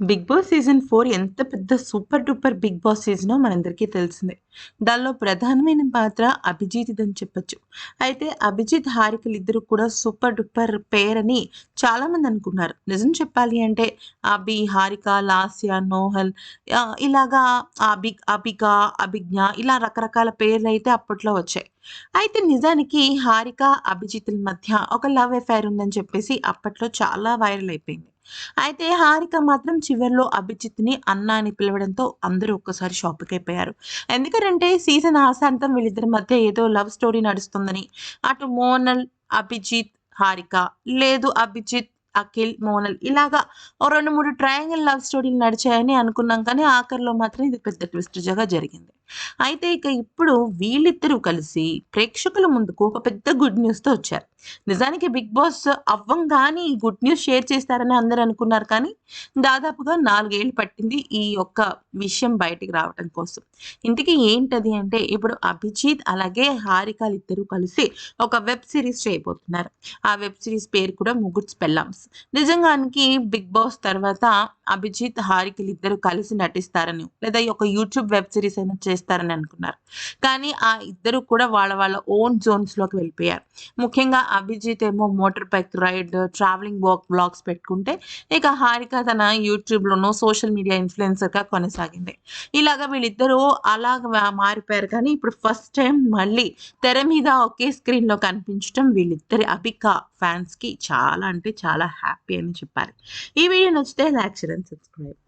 Big boss season four ఎంత పెద్ద super duper big boss సీజనో మనందరికీ తెలిసిందే. దానిలో ప్రధానమైన పాత్ర అభిజిత్ అని చెప్పొచ్చు. అయితే అభిజిత్ హారికలు ఇద్దరు కూడా సూపర్ డూపర్ పేర్ అని చాలామంది అనుకున్నారు. నిజం చెప్పాలి అంటే అభి హారిక లాస్య నోహల్ ఇలాగా అభి అభిక అభిజ్ఞ ఇలా రకరకాల పేర్లు అయితే అప్పట్లో వచ్చాయి. అయితే నిజానికి హారిక అభిజిత్ల మధ్య ఒక లవ్ అఫైర్ ఉందని చెప్పేసి అప్పట్లో చాలా వైరల్ అయిపోయింది. అయితే హారిక మాత్రం చివరిలో అభిజిత్ని అన్న అని పిలవడంతో అందరూ ఒక్కసారి షాపుకి అయిపోయారు. ఎందుకంటే సీజన్ ఆశాంతం వీళ్ళిద్దరి మధ్య ఏదో లవ్ స్టోరీ నడుస్తుందని. అటు మోనల్ అభిజిత్ హారిక లేదు అభిజిత్ అఖిల్ మోనల్ ఇలాగా ఓ రెండు మూడు ట్రయాంగిల్ లవ్ స్టోరీలు నడిచాయని అనుకున్నాం కానీ ఆఖరిలో మాత్రం ఇది పెద్ద ట్విస్ట్గా జరిగింది. అయితే ఇక ఇప్పుడు వీళ్ళిద్దరూ కలిసి ప్రేక్షకుల ముందుకు ఒక పెద్ద గుడ్ న్యూస్తో వచ్చారు. నిజానికి బిగ్ బాస్ అవ్వంగానే ఈ గుడ్ న్యూస్ షేర్ చేస్తారని అందరూ అనుకున్నారు కానీ దాదాపుగా నాలుగేళ్ళు పట్టింది ఈ యొక్క విషయం బయటికి రావడం కోసం. ఇంటికి ఏంటది అంటే ఇప్పుడు అభిజిత్ అలాగే హారికలు ఇద్దరు కలిసి ఒక వెబ్ సిరీస్ చేయబోతున్నారు. ఆ వెబ్ సిరీస్ పేరు కూడా ముగ్గురు స్పెల్లామ్స్ నిజంగానికి బిగ్ బాస్ తర్వాత అభిజిత్ హారికలు ఇద్దరు కలిసి నటిస్తారని లేదా ఈ ఒక యూట్యూబ్ వెబ్ సిరీస్ అయినా చేస్తారని అనుకున్నారు. కానీ ఆ ఇద్దరు కూడా వాళ్ళ వాళ్ళ ఓన్ జోన్స్లోకి వెళ్ళిపోయారు. ముఖ్యంగా అభిజిత్ ఏమో motor bike ride travelling walk blogs పెట్టుకుంటే ఇక హారిక తన యూట్యూబ్లోనో సోషల్ మీడియా ఇన్ఫ్లుయెన్సర్గా కొనసాగింది. ఇలాగ వీళ్ళిద్దరూ అలాగ మారిపోయారు. కానీ ఇప్పుడు ఫస్ట్ టైం మళ్ళీ తెర మీద ఒకే స్క్రీన్లో కనిపించడం వీళ్ళిద్దరి అభిక ఫ్యాన్స్కి చాలా అంటే చాలా హ్యాపీ అని చెప్పాలి ఈ వీడియో నచ్చితే లైక్ అండ్ సబ్స్క్రైబ్